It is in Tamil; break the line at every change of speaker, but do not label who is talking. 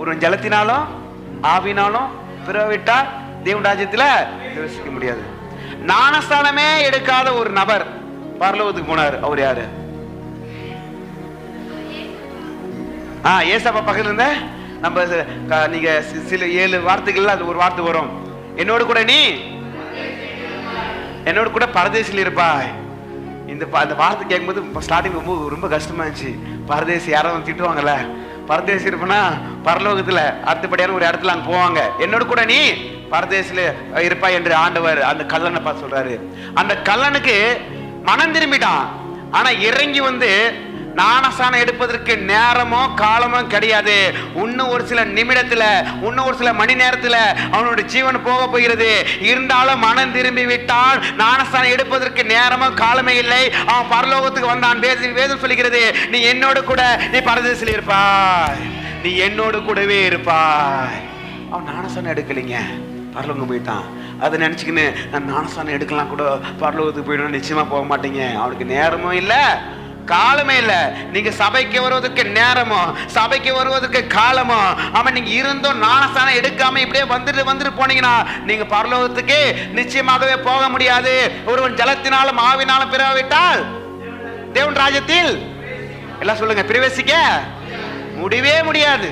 ஒருவன் ஜலத்தினாலும் ஆவினாலும் பிறவிட்டா தேவன் ராஜ்யத்துல பிரவேசிக்க முடியாது. ஞானஸ்தானமே எடுக்காத ஒரு நபர் பரலோகத்துக்கு போனார். அவர் யாரு? ஆ ஏசப்பா பக்கத்துல இருந்த நம்ம நீங்க சில ஏழு வார்த்தைகள்ல அது ஒரு வார்த்தை வரும். என்னோடு கூட நீ என்னோட கூட பரதேசில் இருப்பாய். இந்த அந்த வார்த்தை கேட்கும்போது ஸ்டார்டிங் ரொம்ப ரொம்ப கஷ்டமா இருந்துச்சு. பரதேசி யாராவது திட்டுவாங்கல்ல பரதேசி இருப்பனா? பரலோகத்துல அடுத்தபடியான ஒரு இடத்துல அங்க போவாங்க. என்னோட கூட நீ பரதேசில இருப்பாய் என்று ஆண்டவர் அந்த கல்லனை பார்த்து சொல்றாரு. அந்த கல்லனுக்கு மனம் திரும்பிட்டான். ஆனா இறங்கி வந்து ஞானஸ்தானம் எடுப்பதற்கு நேரமோ காலமோ கிடையாது. இன்னும் ஒரு சில நிமிடத்துல இன்னும் ஒரு சில மணி நேரத்துல அவனோட ஜீவன் போக போகிறது. இருந்தாலும் மனம் திரும்பி விட்டால் ஞானஸ்தானம் எடுப்பதற்கு நேரமோ காலமே இல்லை. அவன் பரலோகத்துக்கு வந்தான். வேதம் வேதம் சொல்லுகிறது நீ என்னோடு கூட நீ பரதேசில் இருப்பாய். நீ என்னோடு கூடவே இருப்பாய். அவன் ஞானஸ்தானம் எடுக்கலைங்க. பரலோகம் போயிட்டான். அதை நினச்சிக்கின்னு நான் ஞானஸ்தானம் எடுக்கலாம் கூட பரலோகத்துக்கு போயிடணும் நிச்சயமாக போக மாட்டீங்க. அவனுக்கு நேரமும் இல்லை. காலமே இல்ல. நீங்க சபைக்கு வருவதற்கு நேரமோ சபைக்கு வருவதற்கு காலமோ அவன் நீங்க இருந்தும் ஞானஸ்தானம் எடுக்காம இப்படியே வந்துட்டு வந்துட்டு போனீங்கன்னா நீங்க பரலோகத்துக்கு நிச்சயமாகவே போக முடியாது. ஒருவன் ஜலத்தினாலும் ஆவினாலும் பிறவிட்டால் தேவன் ராஜ்யத்தில் எல்லாம் சொல்லுங்க பிரவேசிக்க முடியவே முடியாது.